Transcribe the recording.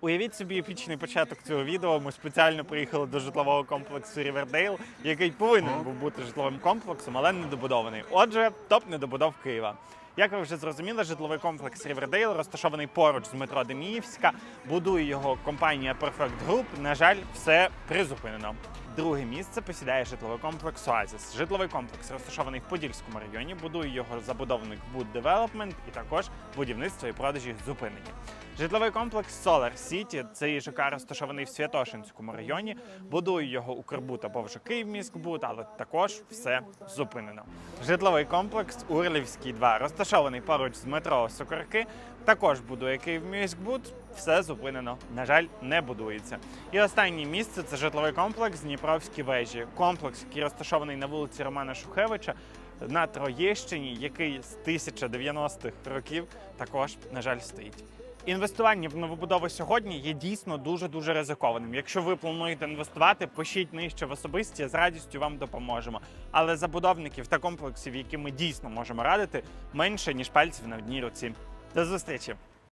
Уявіть собі епічний початок цього відео. Ми спеціально приїхали до житлового комплексу Рівердейл, який повинен був бути житловим комплексом, але недобудований. Отже, топ недобудов Києва. Як ви вже зрозуміли, житловий комплекс Рівердейл розташований поруч з метро Деміївська. Будує його компанія Perfect Group. На жаль, все призупинено. Друге місце посідає житловий комплекс Оазіс. Житловий комплекс розташований в Подільському районі. Будує його забудовник Wood Development і також будівництво і продажі зупинені. Житловий комплекс Solar City, цей ЖК розташований в Святошинському районі. Будує його Укрбуд або вже Київміськбуд, але також все зупинено. Житловий комплекс Урлівський 2 розташований поруч з метро Сокорки. Також будує Київміськбуд. Все зупинено. На жаль, не будується. І останнє місце це житловий комплекс Дніпровські вежі. Комплекс, який розташований на вулиці Романа Шухевича на Троєщині, який з 1090-х років також, на жаль, стоїть. Інвестування в новобудови сьогодні є дійсно дуже дуже ризикованим. Якщо ви плануєте інвестувати, пишіть нижче в особисті, з радістю вам допоможемо. Але забудовників та комплексів, які ми дійсно можемо радити, менше ніж пальців на одній руці. До зустрічі!